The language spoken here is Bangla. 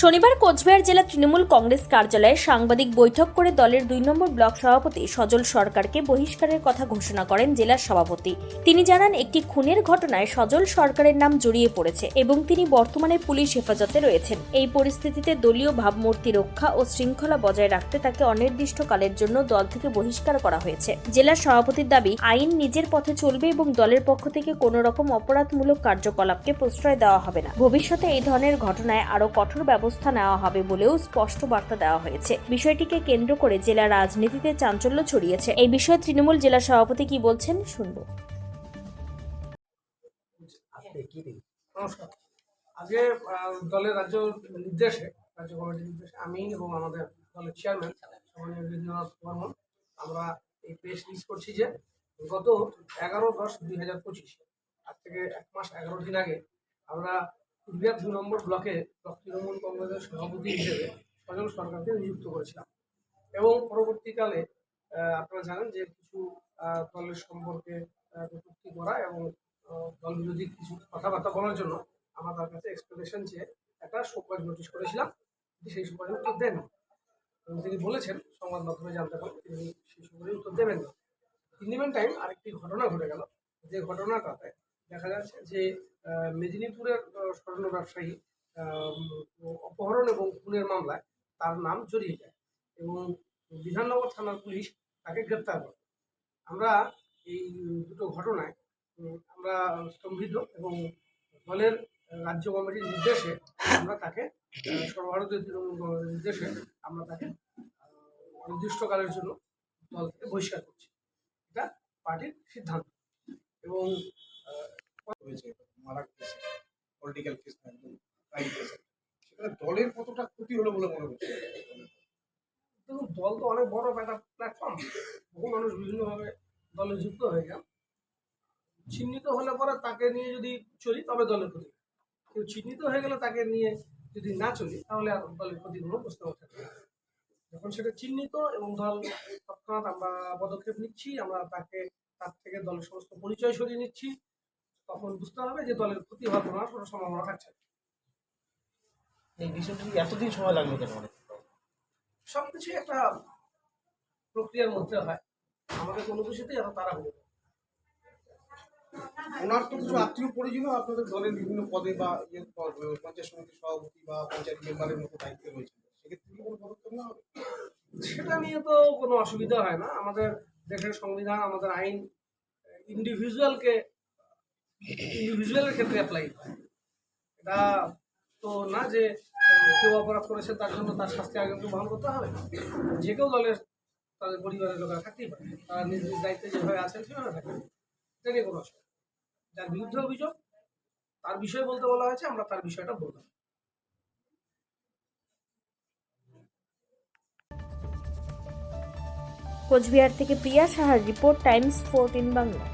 শনিবার কোচবিহার জেলা তৃণমূল কংগ্রেস কার্যালয়ে সাংবাদিক বৈঠক করে দলের দুই নম্বর ব্লক সভাপতি সজল সরকারকে বহিষ্কারের কথা ঘোষণা করেন জেলার সভাপতি। তিনি জানান, একটি খুনের ঘটনায় সজল সরকারের নাম জড়িয়ে পড়েছে এবং তিনি বর্তমানে পুলিশ হেফাজতে রয়েছেন। এই পরিস্থিতিতে দলীয় ভাবমূর্তি রক্ষা ও শৃঙ্খলা বজায় রাখতে তাকে অনির্দিষ্টকালের জন্য দল থেকে বহিষ্কার করা হয়েছে। জেলার সভাপতির দাবি, আইন নিজের পথে চলবে এবং দলের পক্ষ থেকে কোনো রকম অপরাধমূলক কার্যকলাপকে প্রশ্রয় দেওয়া হবে না। ভবিষ্যতে এই ধরনের ঘটনায় আরও কঠোর ব্যবস্থা নেওয়া হবে বলেও স্পষ্ট বার্তা দেওয়া হয়েছে। বিষয়টিকে কেন্দ্র করে জেলা রাজনীতিতে চাঞ্চল্য ছড়িয়েছে। এই বিষয়ে তৃণমূল জেলা সভাপতি কি বলছেন শুনব। নমস্কার। আজকে দলের রাজ্য নির্দেশে রাজ্য কমিটির নির্দেশে আমি এবং আমাদের দলের চেয়ারম্যান বর্মন আমরা এই প্রেস রিলিজ করছি যে গত এগারো দশ দুই হাজার পঁচিশ আজ থেকে এক মাস এগারো দিন আগে আমরা কুচবিহার দু নম্বর ব্লকে তৃণমূল কংগ্রেসের সভাপতি হিসেবে সজল সরকারকে নিযুক্ত করেছিলাম। এবং পরবর্তীকালে আপনারা জানেন যে কিছু দলের সম্পর্কে কটূক্তি করা এবং দল বিরোধী কিছু কথাবার্তা বলার জন্য আমার তার কাছে এক্সপ্লেনেশন চেয়ে একটা সুপারিশ নোটিশ করেছিলাম। সেই সুপারিশ উত্তর দেন এবং তিনি বলেছেন, সংবাদ মাধ্যমে জানতে পারেন, তিনি সেই সুপারিশ উত্তর দেবেন না ইন টাইম আরেকটি ঘটনা ঘটে গেল। যে ঘটনাটাতে দেখা যাচ্ছে যে মেদিনীপুরের স্বর্ণ ব্যবসায়ী অপহরণ এবং খুনের মামলায় তার নাম জড়িয়ে যায় এবং বিধাননগর থানার পুলিশ তাকে গ্রেপ্তার করে। আমরা এই দুটো ঘটনায় আমরা স্তম্ভিত এবং দলের রাজ্য কমিটির নির্দেশে আমরা তাকে সর্বভারতীয় তৃণমূল কংগ্রেসের নির্দেশে আমরা তাকে অনির্দিষ্টকালের জন্য দল থেকে বহিষ্কার করছি। এটা পার্টির সিদ্ধান্ত। এবং দলের কতটা ক্ষতি হলো বলে মনে হচ্ছে? দেখুন, দল তো অনেক বড় একটা প্ল্যাটফর্ম বহু মানুষ বিভিন্নভাবে দলে যুক্ত হয়ে যান চিহ্নিত হলে পরে তাকে নিয়ে যদি চলি, তবে দলের ক্ষতি। কেউ চিহ্নিত হয়ে গেলে তাকে নিয়ে যদি না চলি, তাহলে আর দলের ক্ষতি কোনো প্রশ্ন ওঠে যখন সেটা চিহ্নিত এবং দল তৎক্ষণাৎ আমরা পদক্ষেপ নিচ্ছি, আমরা তাকে তার থেকে দলের সমস্ত পরিচয় সরিয়ে নিচ্ছি, তখন বুঝতে হবে যে দলের ক্ষতি হওয়ার কোনো সম্ভাবনা থাকছে না। এই বিষয়টি এতদিন সময় লাগল কেন? অনেক সব কিছুই একটা প্রক্রিয়ার মধ্যে হয়। আমাদের কোনো কিছুতেই এত তারা হলো ওনার তো কিছু আত্মীয় পরিজন আপনাদের দলের বিভিন্ন পদে বা ইয়ে পঞ্চায়েত সমিতির সভাপতি বা পঞ্চায়েত মেম্বারের মতো দায়িত্বে রয়েছে সেক্ষেত্রে কি কোনো পদক্ষেপ নেওয়া হবে? সেটা নিয়ে তো কোনো অসুবিধা হয় না। আমাদের দেশের সংবিধান আমাদের আইন ইন্ডিভিজুয়ালকে ইন্ডিভিজুয়ালের ক্ষেত্রে অ্যাপ্লাই হয়। এটা তো না যে কেউ অপরাধ করেছে, তার জন্য তার শাস্তি আগে বহন করতে হবে। যে কেউ দলের, তাদের পরিবারের লোকেরা থাকতেই পারে। তারা নিজ নিজ দায়িত্বে যেভাবে আছেন, সেভাবে থাকবে এটা নিয়ে কোনো অসুবিধা। যার বিরুদ্ধে অভিযোগ, তার বিষয়ে বলতে বলা হয়েছে, আমরা তার বিষয়টা বললাম কোচবিহার থেকে প্রিয়া সাহার রিপোর্ট, টাইমস ফোরটিন বাংলা।